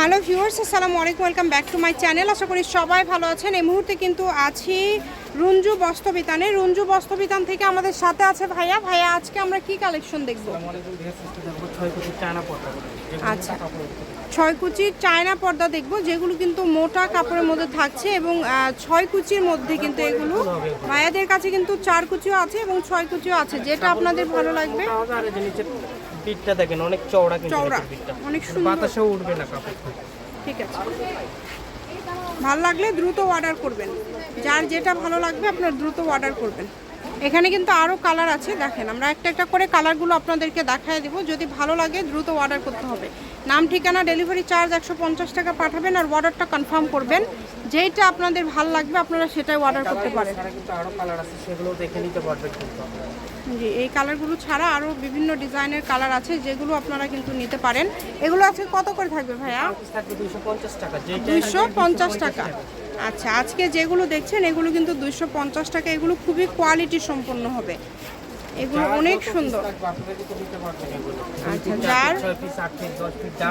Hello viewers আসসালামু আলাইকুম welcome back to my channel. আশা করি সবাই ভালো আছেন। এই মুহূর্তে কিন্তু আছি রঞ্জু বস্ত্রবিতানে। রঞ্জু বস্ত্রবিতান থেকে আমাদের সাথে আছে ভাইয়া। ভাইয়া আজকে আমরা কি কালেকশন দেখব? আচ্ছা। ছয় কুচির চায়না পর্দা দেখব যেগুলো কিন্তু মোটা কাপড়ের মধ্যে থাকছে এবং ছয় কুচির মধ্যে কিন্তু এগুলো ভাইয়াদের কাছে কিন্তু চার কুচিও আছে এবং ছয় কুচিও আছে। যেটা আপনাদের ভালো লাগবে। পিঠটা দেখেন অনেক চওড়া কিন্তু চওড়া অনেক সুন্দর। বাতাসেও উঠবে না কাপড়। ঠিক আছে। ভালো লাগলে দ্রুত অর্ডার করবেন। যার যেটা ভালো লাগবে আপনার দ্রুত অর্ডার করবেন। এখানে কিন্তু আরও কালার আছে দেখেন আমরা একটা একটা করে কালারগুলো আপনাদেরকে দেখায় দেবো। যদি ভালো লাগে দ্রুত অর্ডার করতে হবে। নাম ঠিকানা ডেলিভারি চার্জ একশো পঞ্চাশ টাকা পাঠাবেন আর অর্ডারটা কনফার্ম করবেন। যেইটা আপনাদের ভালো লাগবে আপনারা সেটাই অর্ডার করতে পারেন। জি এই কালারগুলো ছাড়া আরও বিভিন্ন ডিজাইনের কালার আছে যেগুলো আপনারা কিন্তু নিতে পারেন। এগুলো আজকে কত করে থাকবে ভাইয়া? দুইশো পঞ্চাশ টাকা। আচ্ছা আজকে যেগুলো দেখছেন এগুলো কিন্তু দুইশো পঞ্চাশ টাকা এগুলো খুবই কোয়ালিটি সম্পন্ন হবে। এগুলো অনেক সুন্দর। আচ্ছা যার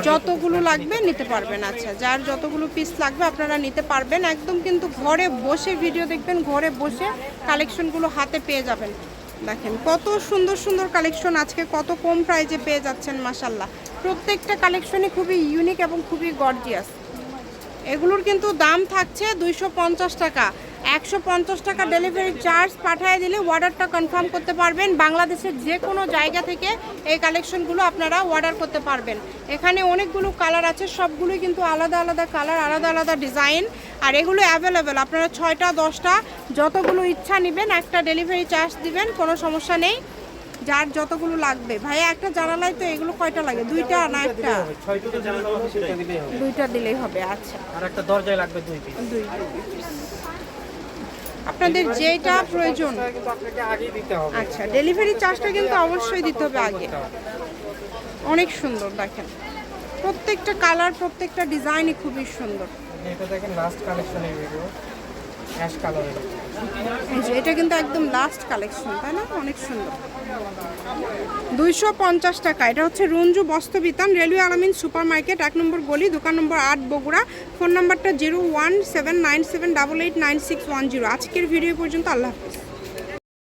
যতগুলো লাগবে। নিতে পারবেন। আচ্ছা যার যতগুলো পিস লাগবে আপনারা নিতে পারবেন। একদম কিন্তু ঘরে বসে ভিডিও দেখবেন ঘরে বসে কালেকশনগুলো হাতে পেয়ে যাবেন। দেখেন কত সুন্দর সুন্দর কালেকশন আজকে কত কম প্রাইজে পেয়ে যাচ্ছেন মাসাল্লাহ প্রত্যেকটা কালেকশনই খুবই ইউনিক এবং খুবই গর্জিয়াস এগুলোর কিন্তু দাম থাকছে দুইশো পঞ্চাশ টাকা। একশো পঞ্চাশ টাকা ডেলিভারি চার্জ পাঠিয়ে দিলে অর্ডারটা কনফার্ম করতে পারবেন। বাংলাদেশের যে কোনো জায়গা থেকে এই কালেকশনগুলো আপনারা অর্ডার করতে পারবেন। এখানে অনেকগুলো কালার আছে, সবগুলোই কিন্তু আলাদা আলাদা কালার আলাদা আলাদা ডিজাইন আর এগুলো অ্যাভেলেবেল আপনারা ছয়টা, দশটা, যতগুলো ইচ্ছা নেবেন, একটা ডেলিভারি চার্জ দিবেন, কোনো সমস্যা নেই। যার যতগুলো লাগবে। ভাইয়া একটা জানালাই তো এগুলো কয়টা লাগে? দুইটা না একটা? দুইটা দিলেই হবে আচ্ছা। আর একটা দরজায় লাগবে দুই পিস দুই আপনাদের যেটা প্রয়োজন। আপনাকে আগেই দিতে হবে আচ্ছা ডেলিভারি চার্জটা কিন্তু অবশ্যই দিতে হবে আগে। অনেক সুন্দর দেখেন। প্রত্যেকটা কালার প্রত্যেকটা ডিজাইনই খুবই সুন্দর। এটা দেখেন লাস্ট কালেকশনের ভিডিও অ্যাশ কালারের এটা কিন্তু একদম লাস্ট কালেকশন তাই না? অনেক সুন্দর। দুইশো পঞ্চাশ টাকা। এটা হচ্ছে Ranju Bastrabitan, railway Alamin super market এক নম্বর গলি, দোকান নম্বর আট, বগুড়া। ফোন নাম্বারটা zero one seven nine seven double eight nine six one zero. আজকের ভিডিও পর্যন্ত আল্লাহ হাফিজ।